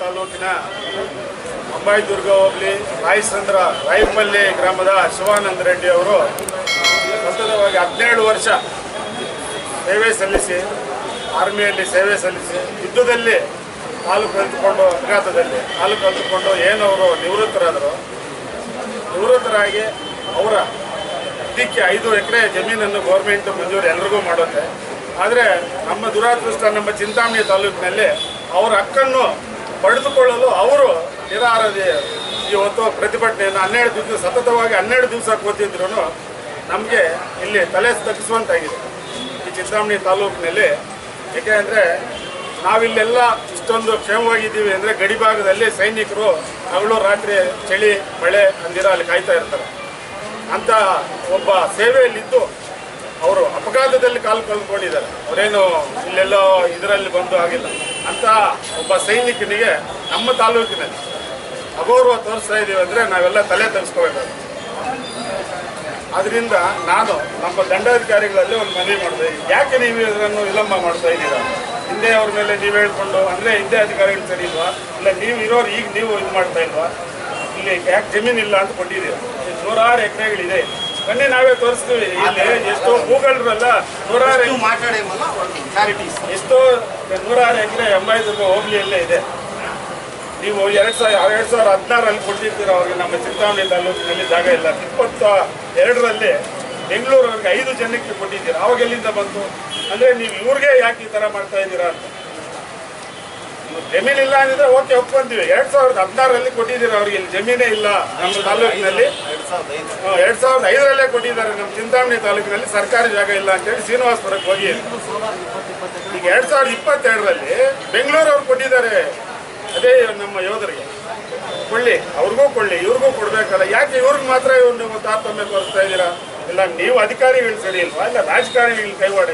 ತಾಲೂಕಿನ ಅಂಬಾಯಿದುರ್ಗ ಹೋಬಳಿ ರಾಯಸಂದ್ರ ರಾಯಪಲ್ಲಿ ಗ್ರಾಮದ ಶಿವಾನಂದ ರೆಡ್ಡಿ ಅವರು ಸತತವಾಗಿ ಹದಿನೇಳು ವರ್ಷ ಸೇವೆ ಸಲ್ಲಿಸಿ, ಆರ್ಮಿಯಲ್ಲಿ ಸೇವೆ ಸಲ್ಲಿಸಿ, ಯುದ್ಧದಲ್ಲಿ ಹಾಲು ಕಲಿತುಕೊಂಡು ಅಪಘಾತದಲ್ಲಿ ಹಾಲು ಕಲಿತುಕೊಂಡು ಏನು ಅವರು ನಿವೃತ್ತರಾದರು, ನಿವೃತ್ತರಾಗಿ ಅವರ ಅದಕ್ಕೆ ಐದು ಎಕರೆ ಜಮೀನನ್ನು ಗೌರ್ಮೆಂಟ್ ಮಂಜೂರು ಎಲ್ರಿಗೂ ಮಾಡುತ್ತೆ. ಆದರೆ ನಮ್ಮ ದುರಾದೃಷ್ಟ ನಮ್ಮ ಚಿಂತಾಮಣಿ ತಾಲೂಕಿನಲ್ಲಿ ಅವರ ಹಕ್ಕನ್ನು ಪಡೆದುಕೊಳ್ಳಲು ಅವರು ನಿರಾರದೆ ಇವತ್ತು ಪ್ರತಿಭಟನೆಯನ್ನು ಹನ್ನೆರಡು ದಿವಸ, ಸತತವಾಗಿ ಹನ್ನೆರಡು ದಿವಸ ಕೂತಿದ್ರು ನಮಗೆ ಇಲ್ಲಿ ತಲೆ ತಗ್ಗಿಸುವಂತಾಗಿದೆ. ಈ ಚಿಂತಾಮಣಿ ತಾಲೂಕಿನಲ್ಲಿ ಏಕೆಂದರೆ ನಾವಿಲ್ಲೆಲ್ಲ ಇಷ್ಟೊಂದು ಕ್ಷೇಮವಾಗಿದ್ದೀವಿ ಅಂದರೆ ಗಡಿಭಾಗದಲ್ಲಿ ಸೈನಿಕರು ಹಗಲು ರಾತ್ರಿ ಚಳಿ, ಮಳೆ ಅಂದಿರ ಅಲ್ಲಿ ಕಾಯ್ತಾ ಇರ್ತಾರೆ. ಅಂತ ಒಬ್ಬ ಸೇವೆಯಲ್ಲಿದ್ದು ಅವರು ಅಪಘಾತದಲ್ಲಿ ಕಾಲು ಕಳ್ಕೊಂಡಿದ್ದಾರೆ. ಅವರೇನು ಇಲ್ಲೆಲ್ಲೋ ಇದರಲ್ಲಿ ಬಂದು ಆಗಿಲ್ಲ. ಅಂತ ಒಬ್ಬ ಸೈನಿಕನಿಗೆ ನಮ್ಮ ತಾಲೂಕಿನಲ್ಲಿ ಅಗೌರವ ತೋರಿಸ್ತಾ ಇದ್ದೀವಿ ಅಂದರೆ ನಾವೆಲ್ಲ ತಲೆ ತರಿಸ್ಕೋಬೇಕಾಗುತ್ತೆ ಅದರಿಂದ ನಾನು ನಮ್ಮ ದಂಡಾಧಿಕಾರಿಗಳಲ್ಲಿ ಒಂದು ಮನವಿ ಮಾಡಿದೆ. ಯಾಕೆ ನೀವು ಇದನ್ನು ವಿಳಂಬ ಮಾಡ್ತಾ ಇದ್ದೀರಾ? ಹಿಂದೆ ಅವ್ರ ಮೇಲೆ ನೀವು ಹೇಳ್ಕೊಂಡು, ಅಂದರೆ ಹಿಂದೆ ಅಧಿಕಾರಿಗಳು ಸರಿ ಇಲ್ವಾ? ಇಲ್ಲ, ನೀವು ಇರೋರು ಈಗ ನೀವು ಇದು ಮಾಡ್ತಾ ಇಲ್ವಾ? ಇಲ್ಲಿ ಯಾಕೆ ಜಮೀನು ಇಲ್ಲ ಅಂತ ಕೊಟ್ಟಿದ್ದೀರಾ? ನೂರಾರು ಎಕರೆಗಳಿದೆ. ಬನ್ನಿ ನಾವೇ ತೋರಿಸ್ತೀವಿ. ಇಲ್ಲಿ ಎಷ್ಟೋ ಭೂಗಳರಲ್ಲ ನೂರಾರು ಎಷ್ಟೋ ನೂರಾರು ಎಕರೆ ಎಂಬೈದು ಹೋಬಳಿಯಲ್ಲೇ ಇದೆ. ನೀವು ಎರಡು ಸಾವಿರ ಎರಡು ಸಾವಿರ ಹದಿನಾರಲ್ಲಿ ಕೊಟ್ಟಿದ್ದೀರ ಅವ್ರಿಗೆ ನಮ್ಮ ಚಿಂತಾಮಣಿ ತಾಲೂಕಿನಲ್ಲಿ ಜಾಗ ಇಲ್ಲ. ಇಪ್ಪತ್ತ ಎರಡರಲ್ಲಿ ಬೆಂಗಳೂರವ್ರಿಗೆ ಐದು ಜನಕ್ಕೆ ಕೊಟ್ಟಿದ್ದೀರ. ಅವಾಗ ಎಲ್ಲಿಂದ ಬಂತು? ಅಂದರೆ ನೀವು ಇವ್ರಿಗೆ ಯಾಕೆ ಈ ಥರ ಮಾಡ್ತಾ ಇದ್ದೀರಾ ಅಂತ. ಜಮೀನಿಲ್ಲ ಅಂದಿದ್ರೆ ಓಕೆ ಒಪ್ಕೊಂತೀವಿ ಎರಡು ಸಾವಿರದ ಹದಿನಾರಲ್ಲಿ ಕೊಟ್ಟಿದ್ದೀರ ಅವ್ರಿಗೆ. ಇಲ್ಲಿ ಜಮೀನೇ ಇಲ್ಲ ನಮ್ಮ ತಾಲೂಕಿನಲ್ಲಿ. ಎರಡ್ ಸಾವಿರದ ಐದು ಸಾವಿರದ ಐದರಲ್ಲೇ ಕೊಟ್ಟಿದ್ದಾರೆ ನಮ್ಮ ಚಿಂತಾಮಣಿ ತಾಲೂಕಿನಲ್ಲಿ ಸರ್ಕಾರಿ ಜಾಗ ಇಲ್ಲ ಅಂತೇಳಿ ಶ್ರೀನಿವಾಸಪುರಕ್ಕೆ ಹೋಗಿ. ಈಗ ಎರಡ್ ಸಾವಿರದ ಇಪ್ಪತ್ತೆರಡರಲ್ಲಿ ಬೆಂಗಳೂರವ್ರು ಕೊಟ್ಟಿದ್ದಾರೆ. ಅದೇ ನಮ್ಮ ಯೋಧರಿಗೆ. ಕೊಳ್ಳಿ, ಅವ್ರಿಗೂ ಕೊಳ್ಳಿ, ಇವ್ರಿಗೂ ಕೊಡ್ಬೇಕಲ್ಲ. ಯಾಕೆ ಇವ್ರಿಗೆ ಮಾತ್ರ ಇವ್ರು ತಾರತಮ್ಯ ತೋರಿಸ್ತಾ ಇದ್ದೀರಾ? ಇಲ್ಲ, ನೀವು ಅಧಿಕಾರಿಗಳು ಸರಿ ಇಲ್ವಾ? ಇಲ್ಲ, ರಾಜಕಾರಣಿಗಳು ಕೈವಾಡ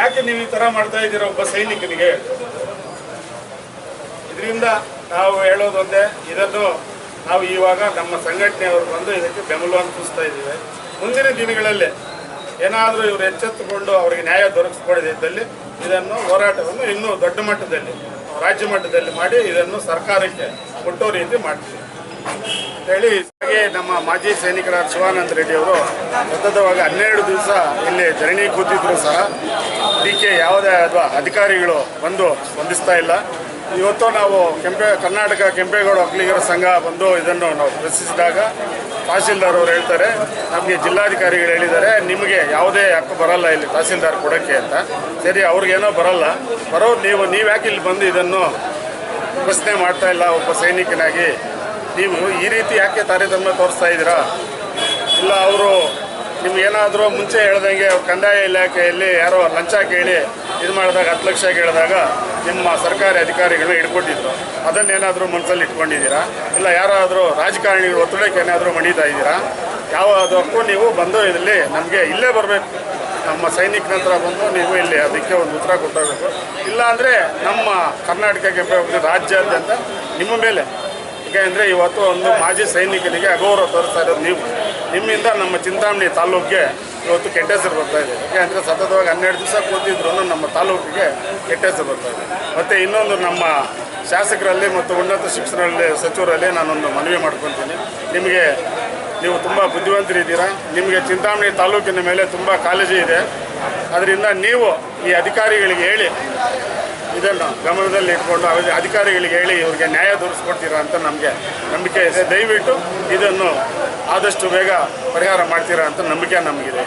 ಯಾಕೆ ನೀವು ಈ ಥರ ಮಾಡ್ತಾ ಇದ್ದೀರಾ ಒಬ್ಬ ಸೈನಿಕನಿಗೆ? ಇದರಿಂದ ನಾವು ಹೇಳೋದೊಂದೇ ಇದನ್ನು ನಾವು ಇವಾಗ ನಮ್ಮ ಸಂಘಟನೆಯವರು ಬಂದು ಇದಕ್ಕೆ ಬೆಂಬಲವನ್ನು ಸೂಚಿಸ್ತಾ ಇದ್ದೀವಿ. ಮುಂದಿನ ದಿನಗಳಲ್ಲಿ ಏನಾದರೂ ಇವರು ಎಚ್ಚೆತ್ತುಕೊಂಡು ಅವರಿಗೆ ನ್ಯಾಯ ದೊರಕಿಸ್ಕೊಡದಿದ್ದಲ್ಲಿ ಇದನ್ನು ಹೋರಾಟವನ್ನು ಇನ್ನೂ ದೊಡ್ಡ ಮಟ್ಟದಲ್ಲಿ, ರಾಜ್ಯ ಮಟ್ಟದಲ್ಲಿ ಮಾಡಿ ಇದನ್ನು ಸರ್ಕಾರಕ್ಕೆ ಕೊಟ್ಟೋ ರೀತಿ ಮಾಡ್ತೀವಿ. ಹೇಳಿ ಹಾಗೆ ನಮ್ಮ ಮಾಜಿ ಸೈನಿಕರಾದ ಶಿವಾನಂದ ರೆಡ್ಡಿ ಅವರು ಸತತವಾಗಿ ಹನ್ನೆರಡು ದಿವಸ ಇಲ್ಲಿ ಧರಣಿ ಕೂತಿದ್ರು ಸಹ. ಇದಕ್ಕೆ ಯಾವುದೇ ಅಥವಾ ಅಧಿಕಾರಿಗಳು ಬಂದು ಸ್ಪಂದಿಸ್ತಾ ಇಲ್ಲ. ಇವತ್ತು ನಾವು ಕೆಂಪೆ, ಕರ್ನಾಟಕ ಕೆಂಪೇಗೌಡ ಒಕ್ಕಲಿಗರ ಸಂಘ ಬಂದು ಇದನ್ನು ನಾವು ಪ್ರಶ್ನಿಸಿದಾಗ ತಹಸೀಲ್ದಾರ್ ಅವರು ಹೇಳ್ತಾರೆ, ನಮಗೆ ಜಿಲ್ಲಾಧಿಕಾರಿಗಳು ಹೇಳಿದ್ದಾರೆ, ನಿಮಗೆ ಯಾವುದೇ ಹಕ್ಕು ಬರಲ್ಲ ಇಲ್ಲಿ ತಹಸೀಲ್ದಾರ್ ಕೊಡೋಕ್ಕೆ ಅಂತ. ಸರಿ, ಅವ್ರಿಗೇನೋ ಬರಲ್ಲ. ಬರೋದು ನೀವು ನೀವು ಯಾಕೆ ಇಲ್ಲಿ ಬಂದು ಇದನ್ನು ಪ್ರಶ್ನೆ ಮಾಡ್ತಾ ಇಲ್ಲ, ಒಬ್ಬ ಸೈನಿಕನಾಗಿ? ನೀವು ಈ ರೀತಿ ಯಾಕೆ ತಾರತಮ್ಯ ತೋರಿಸ್ತಾ ಇದ್ದೀರಾ? ಇಲ್ಲ, ಅವರು ನಿಮ್ಗೇನಾದರೂ ಮುಂಚೆ ಹೇಳ್ದಂಗೆ ಕಂದಾಯ ಇಲಾಖೆಯಲ್ಲಿ ಯಾರೋ ಲಂಚ ಕೇಳಿ ಇದು ಮಾಡಿದಾಗ ಹತ್ತು ಲಕ್ಷ ಕೇಳಿದಾಗ ನಿಮ್ಮ ಸರ್ಕಾರಿ ಅಧಿಕಾರಿಗಳು ಹಿಡ್ಕೊಂಡಿದ್ರು. ಅದನ್ನೇನಾದರೂ ಮನಸ್ಸಲ್ಲಿ ಇಟ್ಕೊಂಡಿದ್ದೀರಾ? ಇಲ್ಲ ಯಾರಾದರೂ ರಾಜಕಾರಣಿಗಳು ಒತ್ತಡಕ್ಕೆ ಏನಾದರೂ ಮಣಿತಾ ಇದ್ದೀರಾ? ಯಾವುದಕ್ಕೂ ನೀವು ಬಂದು ಇದರಲ್ಲಿ ನಮಗೆ ಇಲ್ಲೇ ಬರಬೇಕು. ನಮ್ಮ ಸೈನಿಕನ ಹತ್ರ ಬಂದು ನೀವು ಇಲ್ಲಿ ಅದಕ್ಕೆ ಒಂದು ಉತ್ತರ ಕೊಟ್ಟೋಗಬೇಕು. ಇಲ್ಲಾಂದರೆ ನಮ್ಮ ಕರ್ನಾಟಕಕ್ಕೆ ರಾಜ್ಯಾದ್ಯಂತ ನಿಮ್ಮ ಮೇಲೆ. ಯಾಕೆಂದರೆ ಇವತ್ತು ಒಂದು ಮಾಜಿ ಸೈನಿಕನಿಗೆ ಅಗೌರವ ತೋರಿಸ್ತಾ ಇರೋದು ನೀವು. ನಿಮ್ಮಿಂದ ನಮ್ಮ ಚಿಂತಾಮಣಿ ತಾಲೂಕಿಗೆ ಇವತ್ತು ಕೆಟ್ಟ ಹೆಸರು ಬರ್ತಾ ಇದೆ. ಯಾಕೆಂದರೆ ಸತತವಾಗಿ ಹನ್ನೆರಡು ದಿವಸ ಕೂತಿದ್ರು ನಮ್ಮ ತಾಲೂಕಿಗೆ ಕೆಟ್ಟ ಹೆಸರು ಬರ್ತಾ ಇದೆ. ಮತ್ತು ಇನ್ನೊಂದು ನಮ್ಮ ಶಾಸಕರಲ್ಲಿ ಮತ್ತು ಉನ್ನತ ಶಿಕ್ಷಣದಲ್ಲಿ ಸಚಿವರಲ್ಲಿ ನಾನೊಂದು ಮನವಿ ಮಾಡ್ಕೊತೀನಿ ನಿಮಗೆ ನೀವು ತುಂಬ ಬುದ್ಧಿವಂತರಿದ್ದೀರಾ ನಿಮಗೆ ಚಿಂತಾಮಣಿ ತಾಲೂಕಿನ ಮೇಲೆ ತುಂಬ ಕಾಳಜಿ ಇದೆ. ಅದರಿಂದ ನೀವು ಈ ಅಧಿಕಾರಿಗಳಿಗೆ ಹೇಳಿ ಇದನ್ನು ಗಮನದಲ್ಲಿ ಇಟ್ಕೊಂಡು ಅಧಿಕಾರಿಗಳಿಗೆ ಹೇಳಿ ಇವರಿಗೆ ನ್ಯಾಯ ತೋರಿಸ್ಕೊಡ್ತೀರಾ ಅಂತ ನಮಗೆ ನಂಬಿಕೆ ಇದೆ. ದಯವಿಟ್ಟು ಇದನ್ನು ಆದಷ್ಟು ಬೇಗ ಪರಿಹಾರ ಮಾಡ್ತೀರಾ ಅಂತ ನಂಬಿಕೆ ನಮಗಿದೆ.